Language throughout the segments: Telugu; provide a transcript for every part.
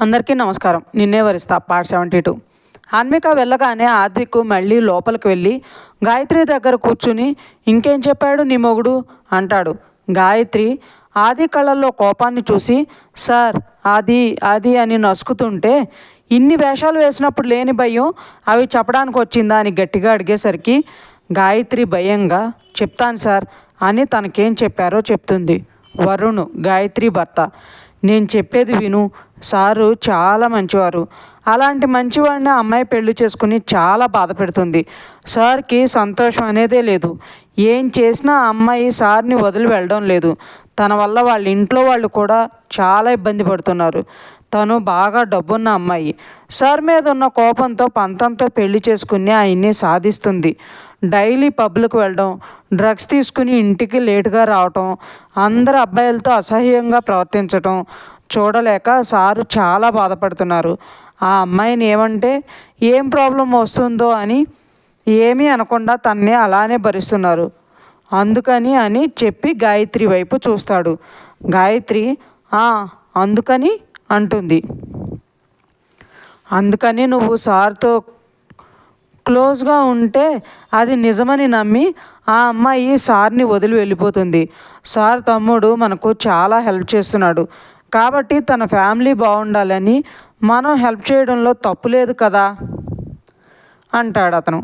అందరికీ నమస్కారం. నిన్నే వరిస్తా పార్ట్ సెవెంటీ టూ. ఆన్మిక వెళ్ళగానే ఆద్విక్ మళ్ళీ లోపలికి వెళ్ళి గాయత్రి దగ్గర కూర్చుని ఇంకేం చెప్పాడు నీ మొగుడు? అంటాడు. గాయత్రి ఆది కళ్ళల్లో కోపాన్ని చూసి సార్ అది అది అని నసుకుతుంటే ఇన్ని వేషాలు వేసినప్పుడు లేని భయం అవి చెప్పడానికి వచ్చిందా అని గట్టిగా అడిగేసరికి గాయత్రి భయంగా చెప్తాను సార్ అని తనకేం చెప్పారో చెప్తుంది. వరుణ్ గాయత్రి భర్త. నేను చెప్పేది విను. సారు చాలా మంచివారు. అలాంటి మంచివాడిని అమ్మాయి పెళ్ళి చేసుకుని చాలా బాధ పెడుతుంది. సార్కి సంతోషం అనేదే లేదు. ఏం చేసినా ఆ అమ్మాయి సార్ని వదిలి వెళ్ళడం లేదు. తన వల్ల వాళ్ళ ఇంట్లో వాళ్ళు కూడా చాలా ఇబ్బంది పడుతున్నారు. తను బాగా డబ్బున్న అమ్మాయి. సార్ మీద ఉన్న కోపంతో పంతంతో పెళ్ళి చేసుకుని ఆయన్ని సాధిస్తుంది. డైలీ పబ్లకు వెళ్ళడం డ్రగ్స్ తీసుకుని ఇంటికి లేటుగా రావటం అందరు అబ్బాయిలతో అసహ్యంగా ప్రవర్తించటం చూడలేక సారు చాలా బాధపడుతున్నారు. ఆ అమ్మాయిని ఏమంటే ఏం ప్రాబ్లం వస్తుందో అని ఏమీ అనకుండా తన్నే అలానే భరిస్తున్నారు. అందుకని అని చెప్పి గాయత్రి వైపు చూస్తాడు. గాయత్రి "ఆ, అందుకని అంటుంది. అందుకని నువ్వు సార్తో క్లోజ్గా ఉంటే అది నిజమని నమ్మి ఆ అమ్మాయి సార్ని వదిలి వెళ్ళిపోతుంది. సార్ తమ్ముడు మనకు చాలా హెల్ప్ చేస్తున్నాడు. కాబట్టి తన ఫ్యామిలీ బాగుండాలని మనం హెల్ప్ చేయడంలో తప్పు లేదు కదా? అంటాడు అతను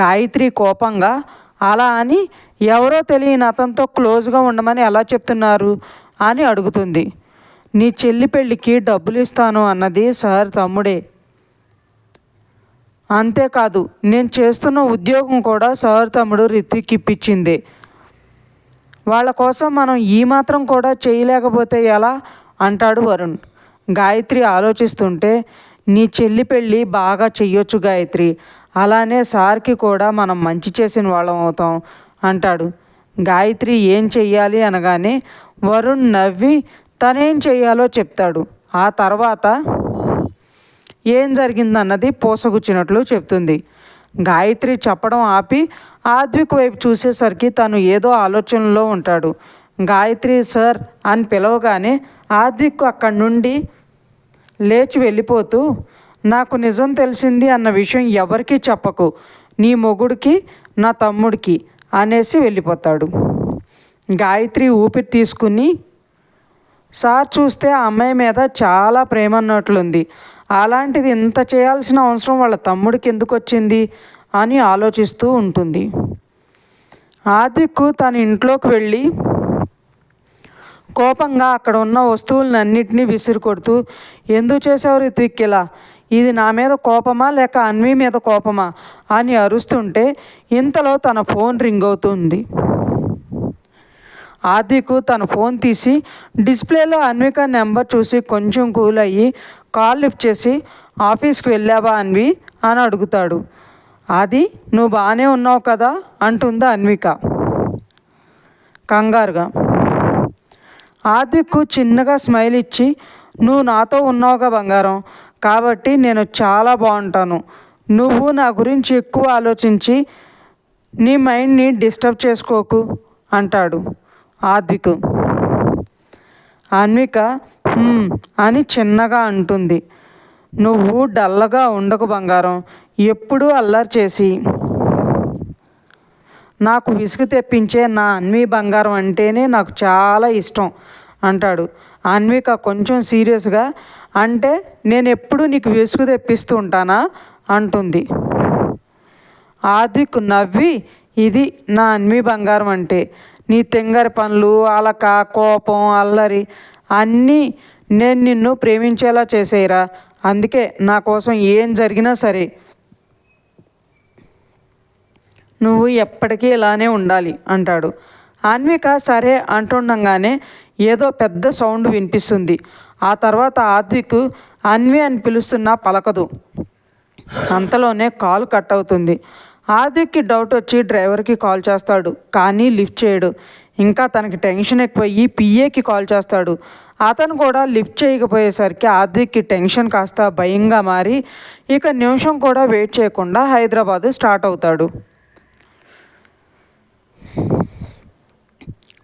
గాయత్రి కోపంగా అలా అని ఎవరో తెలియని అతనితో క్లోజ్గా ఉండమని ఎలా చెప్తున్నారు? అని అడుగుతుంది. నీ చెల్లి పెళ్ళికి డబ్బులు ఇస్తాను అన్నది సార్ తమ్ముడే. అంతేకాదు నేను చేస్తున్న ఉద్యోగం కూడా సార్ తమ్ముడు రిత్విక్ ఇప్పించింది. వాళ్ళ కోసం మనం ఈ మాత్రం కూడా చేయలేకపోతే ఎలా? అంటాడు వరుణ్. గాయత్రి ఆలోచిస్తుంటే నీ చెల్లి పెళ్ళి బాగా చెయ్యొచ్చు గాయత్రి. అలానే సార్కి కూడా మనం మంచి చేసిన వాళ్ళం అవుతాం అంటాడు. గాయత్రి ఏం చెయ్యాలి అనగానే వరుణ్ నవ్వి తనేం చెయ్యాలో చెప్తాడు. ఆ తర్వాత ఏం జరిగిందన్నది పోసగుచ్చినట్లు చెప్తుంది. గాయత్రి చెప్పడం ఆపి ఆద్విక్ వైపు చూసేసరికి తను ఏదో ఆలోచనలో ఉంటాడు. గాయత్రి సార్ అని పిలవగానే ఆద్విక్ అక్కడి నుండి లేచి వెళ్ళిపోతూ నాకు నిజం తెలిసింది అన్న విషయం ఎవరికీ చెప్పకు. నీ మొగుడికి నా తమ్ముడికి అనేసి వెళ్ళిపోతాడు. గాయత్రి ఊపిరి తీసుకుని సార్ చూస్తే ఆ అమ్మాయి మీద చాలా ప్రేమ అన్నట్లుంది. అలాంటిది ఇంత చేయాల్సిన అవసరం వాళ్ళ తమ్ముడికి ఎందుకు వచ్చింది అని ఆలోచిస్తూ ఉంటుంది. ఆదిక్కు తన ఇంట్లోకి వెళ్ళి కోపంగా అక్కడ ఉన్న వస్తువులన్నింటినీ విసిరి కొడుతూ ఎందుకు చేసావు రిత్విక్ ఇలా? ఇది నా మీద కోపమా లేక అన్వి మీద కోపమా? అని అరుస్తుంటే ఇంతలో తన ఫోన్ రింగ్ అవుతుంది. ఆదికు తన ఫోన్ తీసి డిస్ప్లేలో అన్విక నెంబర్ చూసి కొంచెం కూల్ అయ్యి కాల్ లిఫ్ట్ చేసి ఆఫీస్కి వెళ్ళావా అన్వి? అని అడుగుతాడు. అది నువ్వు బాగానే ఉన్నావు కదా? అంటుందా అన్విక. కంగారుగా. ఆదిక్కు చిన్నగా స్మైల్ ఇచ్చి నువ్వు నాతో ఉన్నావుగా బంగారం కాబట్టి నేను చాలా బాగుంటాను. నువ్వు నా గురించి ఎక్కువ ఆలోచించి నీ మైండ్ని డిస్టర్బ్ చేసుకోకు అంటాడు ఆద్విక్ అన్విక అని చిన్నగా అంటుంది. నువ్వు డల్లగా ఉండకు బంగారం ఎప్పుడూ అల్లరి చేసి. నాకు విసుగు తెప్పించే నా అన్వి బంగారం అంటేనే నాకు చాలా ఇష్టం అంటాడు. అన్విక కొంచెం సీరియస్గా అంటే నేను ఎప్పుడు నీకు విసుగు తెప్పిస్తూ ఉంటానా? అంటుంది. ఆద్విక్ నవ్వి ఇది నా అన్వి బంగారం అంటే. నీ తెంగరి పనులు అలక కోపం అల్లరి అన్నీ నేను నిన్ను ప్రేమించేలా చేసేయరా. అందుకే నా కోసం ఏం జరిగినా సరే నువ్వు ఎప్పటికీ ఇలానే ఉండాలి అంటాడు. అన్విక సరే అంటుండగానే ఏదో పెద్ద సౌండ్ వినిపిస్తుంది. ఆ తర్వాత ఆద్విక్ అన్వి అని పిలుస్తున్నా పలకదు. అంతలోనే కాల్ కట్ అవుతుంది. ఆదిక్కి డౌట్ వచ్చి డ్రైవర్కి కాల్ చేస్తాడు. కానీ లిఫ్ట్ చేయడు. ఇంకా తనకి టెన్షన్ ఎక్కువయ్యి పిఏకి కాల్ చేస్తాడు. అతను కూడా లిఫ్ట్ చేయకపోయేసరికి ఆద్విక్కి టెన్షన్ కాస్త భయంగా మారి ఇక నిమిషం కూడా వెయిట్ చేయకుండా హైదరాబాద్ స్టార్ట్ అవుతాడు.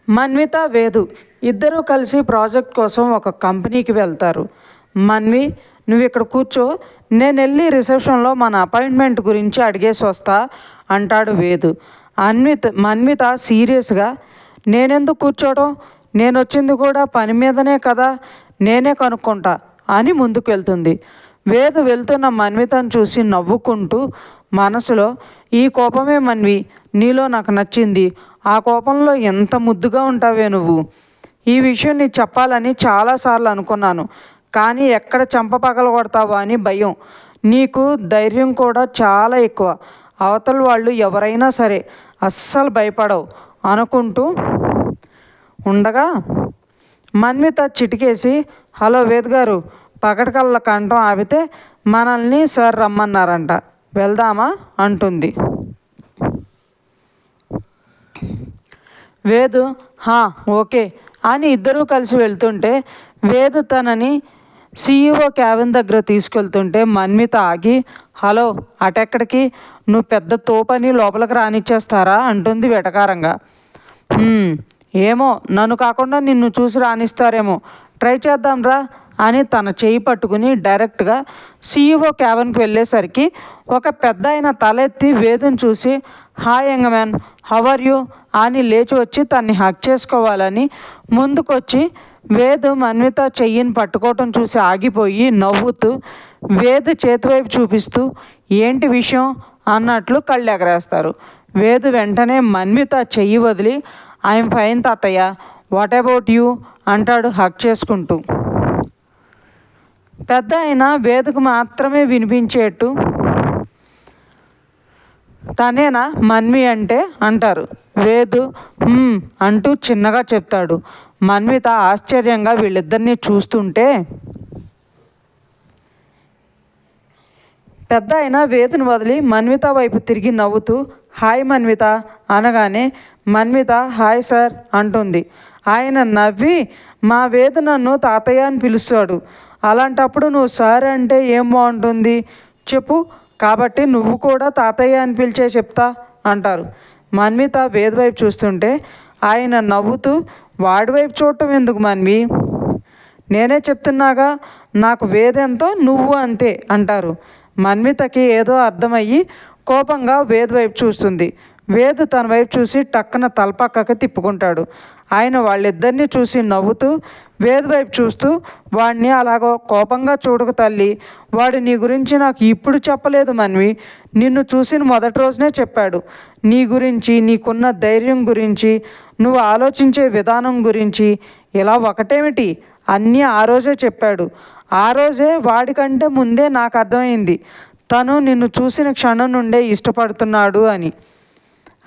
మన్విత వేదు ఇద్దరూ కలిసి ప్రాజెక్ట్ కోసం ఒక కంపెనీకి వెళ్తారు. మన్వి నువ్వు ఇక్కడ కూర్చో నేను వెళ్ళి రిసెప్షన్లో మన అపాయింట్మెంట్ గురించి అడిగేసి వస్తా అంటాడు వేదు. అన్విత మన్విత సీరియస్గా నేనెందుకు కూర్చోవడం నేను వచ్చింది కూడా పని మీదనే కదా నేనే కనుక్కుంటా అని ముందుకు వెళ్తుంది వేదు వెళ్తున్న మన్వితను చూసి నవ్వుకుంటూ మనసులో ఈ కోపమే మన్వి నీలో నాకు నచ్చింది. ఆ కోపంలో ఎంత ముద్దుగా ఉంటావే నువ్వు? ఈ విషయం నీ చెప్పాలని చాలాసార్లు అనుకున్నాను. కానీ ఎక్కడ చంప పగల కొడతావా అని భయం. నీకు ధైర్యం కూడా చాలా ఎక్కువ. అవతల వాళ్ళు ఎవరైనా సరే అస్సలు భయపడవు. అనుకుంటూ ఉండగా మన్మిత చిటికేసి హలో వేద్ గారు పగటికల్ల కంఠం ఆపితే మనల్ని సార్ రమ్మన్నారంట. వెళ్దామా? అంటుంది. వేదు హా ఓకే. అని ఇద్దరూ కలిసి వెళ్తుంటే వేదు తనని సీఈఓ క్యాబిన్ దగ్గర తీసుకెళ్తుంటే మన్మిత ఆగి హలో అటెక్కడికి? నువ్వు పెద్ద తోపని లోపలికి రానిచ్చేస్తారా? అంటుంది వెటకారంగా. ఏమో నన్ను కాకుండా నిన్ను చూసి రానిస్తారేమో. ట్రై చేద్దాంరా అని తన చేయి పట్టుకుని డైరెక్ట్గా సీఈఓ క్యాబిన్కి వెళ్ళేసరికి ఒక పెద్ద ఆయన తలెత్తి వేదను చూసి hi young man how are you? అని లేచి వచ్చి తన్ని హక్ చేసుకోవాలని ముందుకొచ్చి వేదు మన్విత చెయ్యిని పట్టుకోవటం చూసి ఆగిపోయి నవ్వుతూ వేదు చేతివైపు చూపిస్తూ ఏంటి విషయం? అన్నట్లు కళ్ళు ఎగరేస్తారు. వేదు వెంటనే మన్విత చెయ్యి వదిలి ఐఎమ్ ఫైన్ తాతయ్య వాట్ అబౌట్ యూ? అంటాడు హక్ చేసుకుంటూ. పెద్ద ఆయన వేదకు మాత్రమే వినిపించేట్టు తనేనా మన్వి అంటే? అంటారు. వేదు అంటూ చిన్నగా చెప్తాడు. మన్విత ఆశ్చర్యంగా వీళ్ళిద్దరినీ చూస్తుంటే పెద్ద ఆయన వేదుని వదిలి మన్విత వైపు తిరిగి నవ్వుతూ హాయ్ మన్విత అనగానే మన్విత హాయ్ సార్ అంటుంది. ఆయన నవ్వి మా వేద నన్ను తాతయ్య అని పిలుస్తాడు. అలాంటప్పుడు నువ్వు సార్ అంటే ఏం బాగుంటుంది? చెప్పు. కాబట్టి నువ్వు కూడా తాతయ్య అని పిలిచే చెప్తా అంటారు. మన్విత వేద వైపు చూస్తుంటే ఆయన నవ్వుతూ వాడి వైపు చూడటం ఎందుకు మనవి? నేనే చెప్తున్నాగా నాకు వేదెంతో నువ్వు అంతే అంటారు. మన్వితకి ఏదో అర్థమయ్యి కోపంగా వేద్ వైపు చూస్తుంది. వేద తన వైపు చూసి టక్కన తలపక్కకి తిప్పుకుంటాడు. ఆయన వాళ్ళిద్దరిని చూసి నవ్వుతూ వేద్ వైపు చూస్తూ వాడిని అలాగో కోపంగా చూడకు తల్లి వాడు నీ గురించి నాకు ఇప్పుడు చెప్పలేదు మన్వి నిన్ను చూసిన మొదటి రోజునే చెప్పాడు. నీ గురించి నీకున్న ధైర్యం గురించి నువ్వు ఆలోచించే విధానం గురించి ఇలా ఒకటేమిటి? అన్నీ ఆ రోజే చెప్పాడు. ఆ రోజే వాడికంటే ముందే నాకు అర్థమైంది. తను నిన్ను చూసిన క్షణం నుండే ఇష్టపడుతున్నాడు అని.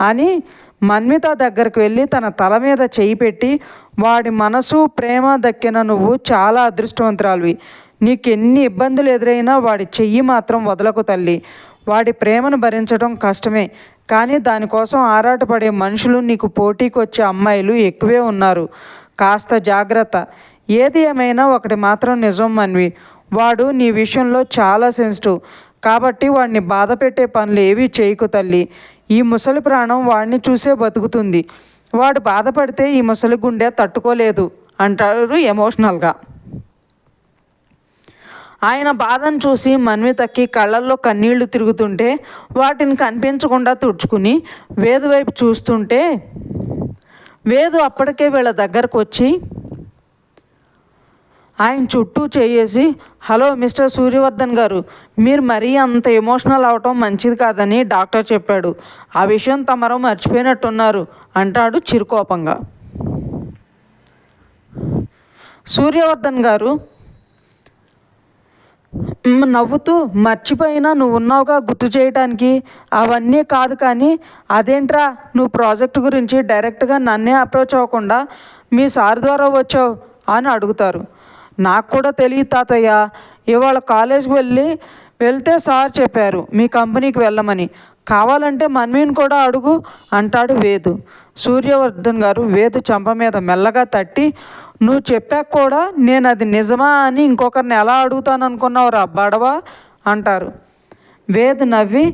అని మన్మిత దగ్గరికి వెళ్ళి తన తల మీద చేయి పెట్టి వాడి మనసు ప్రేమ దక్కిన నువ్వు చాలా అదృష్టవంతురాలివి. నీకు ఎన్ని ఇబ్బందులు ఎదురైనా వాడి చెయ్యి మాత్రం వదలకు తల్లి. వాడి ప్రేమను భరించడం కష్టమే. కానీ దానికోసం ఆరాటపడే మనుషులు నీకు పోటీకి వచ్చే అమ్మాయిలు ఎక్కువే ఉన్నారు. కాస్త జాగ్రత్త. ఏది ఏమైనా ఒకటి మాత్రం నిజం మన్వి. వాడు నీ విషయంలో చాలా సెన్సిటివ్. కాబట్టి వాడిని బాధ పెట్టే పనులు ఏవీ చేయకు తల్లి. ఈ ముసలి ప్రాణం వాడిని చూసే బతుకుతుంది. వాడు బాధపడితే ఈ ముసలి గుండె తట్టుకోలేదు అంటారు ఎమోషనల్గా. ఆయన బాధను చూసి మన్వితకి కళ్ళల్లో కన్నీళ్ళు తిరుగుతుంటే వాటిని కనిపించకుండా తుడుచుకుని వేదు వైపు చూస్తుంటే వేదు అప్పటికే వీళ్ళ దగ్గరకు వచ్చి ఆయన చుట్టూ చేయేసి హలో మిస్టర్ సూర్యవర్ధన్ గారు మీరు మరీ అంత ఎమోషనల్ అవటం మంచిది కాదని డాక్టర్ చెప్పాడు. ఆ విషయం తమరు మర్చిపోయినట్టున్నారు అంటాడు చిరుకోపంగా. సూర్యవర్ధన్ గారు నవ్వుతూ మర్చిపోయినా నువ్వు ఉన్నావుగా గుర్తు చేయడానికి అవన్నీ కాదు కానీ అదేంట్రా నువ్వు ప్రాజెక్ట్ గురించి డైరెక్ట్గా నన్నే అప్రోచ్ అవ్వకుండా మీ సార్ ద్వారా వచ్చావు అని అడుగుతారు. నాకు కూడా తెలియదు తాతయ్య. ఇవాళ కాలేజ్కి వెళ్ళి వెళ్తే సార్ చెప్పారు మీ కంపెనీకి వెళ్ళమని. కావాలంటే మన్వీని కూడా అడుగు అంటాడు వేదు. సూర్యవర్ధన్ గారు వేదు చంప మీద మెల్లగా తట్టి నువ్వు చెప్పాక కూడా నేను అది నిజమా అని ఇంకొకరిని ఎలా అడుగుతాను అనుకున్నావురా బడవా? అంటారు. వేదు నవ్వి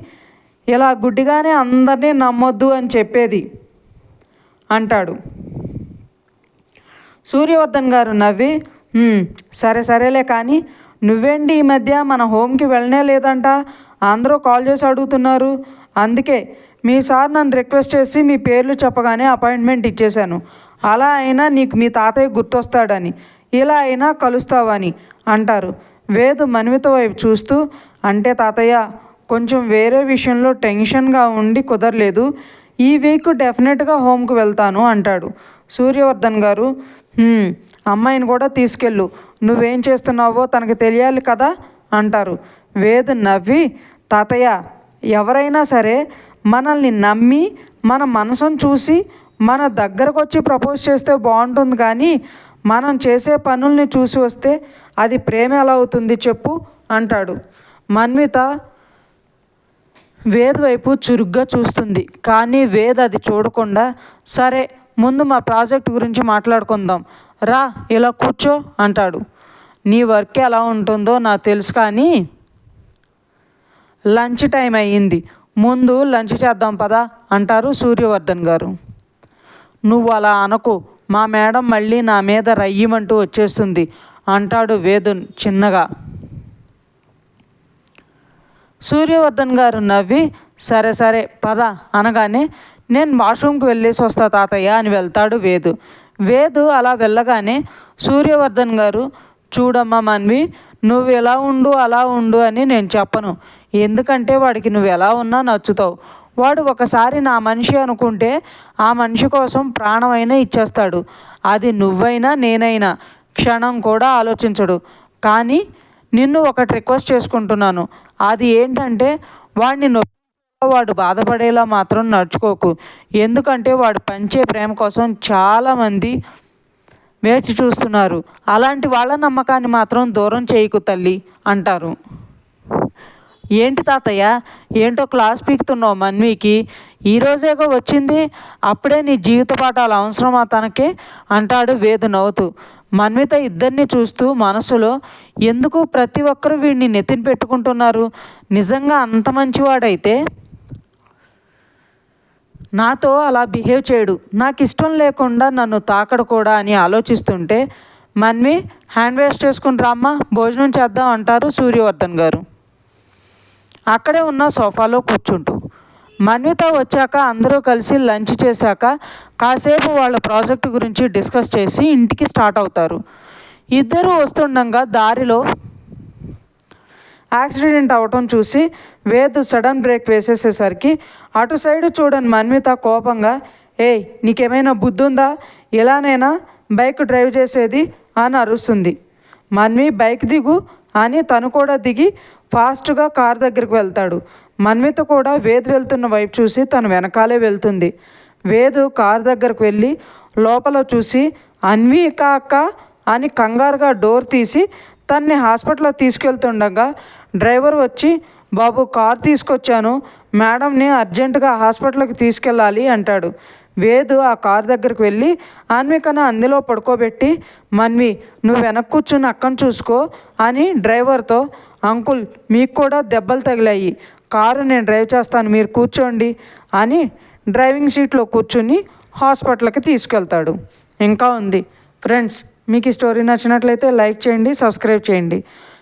ఇలా గుడ్డిగానే అందరినీ నమ్మొద్దు అని చెప్పేది అంటాడు. సూర్యవర్ధన్ గారు నవ్వి సరే సరేలే కానీ నువ్వేంటి ఈ మధ్య మన హోమ్కి వెళ్ళనే లేదంట? అందరూ కాల్ చేసి అడుగుతున్నారు. అందుకే మీ సార్ నన్ను రిక్వెస్ట్ చేసి మీ పేర్లు చెప్పగానే అపాయింట్మెంట్ ఇచ్చేశాను. అలా అయినా నీకు మీ తాతయ్య గుర్తొస్తాడని ఇలా అయినా కలుస్తావని అంటారు. వేదు మన్విత వైపు చూస్తూ అంటే తాతయ్య కొంచెం వేరే విషయంలో టెన్షన్గా ఉండి కుదరలేదు. ఈ వీక్ డెఫినెట్గా హోమ్కి వెళ్తాను అంటాడు సూర్యవర్ధన్ గారు. అమ్మాయిని కూడా తీసుకెళ్ళు. నువ్వేం చేస్తున్నావో తనకి తెలియాలి కదా అంటారు. వేద్ నవ్వి తాతయ్య ఎవరైనా సరే మనల్ని నమ్మి మన మనసును చూసి మన దగ్గరకు వచ్చి ప్రపోజ్ చేస్తే బాగుంటుంది కానీ మనం చేసే పనుల్ని చూసి వస్తే అది ప్రేమ ఎలా అవుతుంది చెప్పు అంటాడు. మన్విత వేద్ వైపు చురుగ్గా చూస్తుంది. కానీ వేద్ అది చూడకుండా సరే ముందు మా ప్రాజెక్ట్ గురించి మాట్లాడుకుందాం. రా ఇలా కూర్చో అంటాడు. నీ వర్క్ ఎలా ఉంటుందో నాకు తెలుసు కానీ లంచ్ టైం అయ్యింది. ముందు లంచ్ చేద్దాం పదా అంటారు సూర్యవర్ధన్ గారు. నువ్వు అలా అనకు. మా మేడం మళ్ళీ నా మీద రయ్యమంటూ వచ్చేస్తుంది అంటాడు వేదు చిన్నగా. సూర్యవర్ధన్ గారు నవ్వి సరే సరే పద అనగానే నేను వాష్రూమ్కి వెళ్ళేసి వస్తా తాతయ్య అని వెళ్తాడు వేదు. వేదు అలా వెళ్ళగానే సూర్యవర్ధన్ గారు చూడమ్మా మన్వి నువ్వు ఎలా ఉండు అలా ఉండు అని నేను చెప్పను. ఎందుకంటే వాడికి నువ్వు ఎలా ఉన్నా నచ్చుతావు. వాడు ఒకసారి నా మనిషి అనుకుంటే ఆ మనిషి కోసం ప్రాణమైనా ఇచ్చేస్తాడు. అది నువ్వైనా నేనైనా. క్షణం కూడా ఆలోచించడు. కానీ నిన్ను ఒకటి రిక్వెస్ట్ చేసుకుంటున్నాను. అది ఏంటంటే వాడిని నొప్పి వాడు బాధపడేలా మాత్రం నడుచుకోకు. ఎందుకంటే వాడు పంచే ప్రేమ కోసం చాలామంది వేచి చూస్తున్నారు. అలాంటి వాళ్ళ నమ్మకాన్ని మాత్రం దూరం చేయకు తల్లి అంటారు. ఏంటి తాతయ్య? ఏంటో క్లాస్ పీకుతున్నావు మన్వికి. ఈరోజేగా వచ్చింది. అప్పుడే నీ జీవిత పాఠాలు అవసరమా తనకే? అంటాడు వేదు నవ్వుతూ. మన్విత ఇద్దరిని చూస్తూ మనసులో ఎందుకు ప్రతి ఒక్కరూ వీడిని నెత్తిన పెట్టుకుంటున్నారు? నిజంగా అంత మంచివాడైతే నాతో అలా బిహేవ్ చేయడు. నాకు ఇష్టం లేకుండా నన్ను తాకడు కూడా అని ఆలోచిస్తుంటే మన్వి హ్యాండ్ వాష్ చేసుకుని రామ్మా భోజనం చేద్దాం అంటారు సూర్యవర్ధన్ గారు. అక్కడే ఉన్న సోఫాలో కూర్చుంటూ మన్విత వచ్చాక అందరూ కలిసి లంచ్ చేశాక కాసేపు వాళ్ళ ప్రాజెక్టు గురించి డిస్కస్ చేసి ఇంటికి స్టార్ట్ అవుతారు. ఇద్దరు వస్తుండగా దారిలో యాక్సిడెంట్ అవటం చూసి వేద్ సడన్ బ్రేక్ వేసేసేసరికి అటు సైడ్ చూడని మన్విత కోపంగా ఏయ్ నీకేమైనా బుద్ధి ఉందా బైక్ డ్రైవ్ చేసేది అని అరుస్తుంది. మన్వి బైక్ దిగు అని తను కూడా దిగి ఫాస్ట్గా కార్ దగ్గరికి వెళ్తాడు. మన్విత కూడా వేద్ వెళ్తున్న వైపు చూసి తను వెనకాలే వెళ్తుంది. వేదు కార్ దగ్గరకు వెళ్ళి లోపల చూసి అన్వి అక్క అని కంగారుగా డోర్ తీసి తన్ని హాస్పిటల్లో తీసుకెళ్తుండగా డ్రైవర్ వచ్చి బాబు కార్ తీసుకొచ్చాను. మేడంని అర్జెంటుగా హాస్పిటల్కి తీసుకెళ్ళాలి అంటాడు. వేదు ఆ కార్ దగ్గరికి వెళ్ళి ఆన్వికను అందులో పడుకోబెట్టి మన్వి నువ్వు వెనక్కు కూర్చుని అక్కను చూసుకో అని డ్రైవర్తో అంకుల్ మీకు కూడా దెబ్బలు తగిలాయి. కారు నేను డ్రైవ్ చేస్తాను మీరు కూర్చోండి అని డ్రైవింగ్ సీట్లో కూర్చుని హాస్పిటల్కి తీసుకెళ్తాడు. ఇంకా ఉంది. ఫ్రెండ్స్ మీకు ఈ స్టోరీ నచ్చినట్లయితే లైక్ చేయండి సబ్స్క్రైబ్ చేయండి.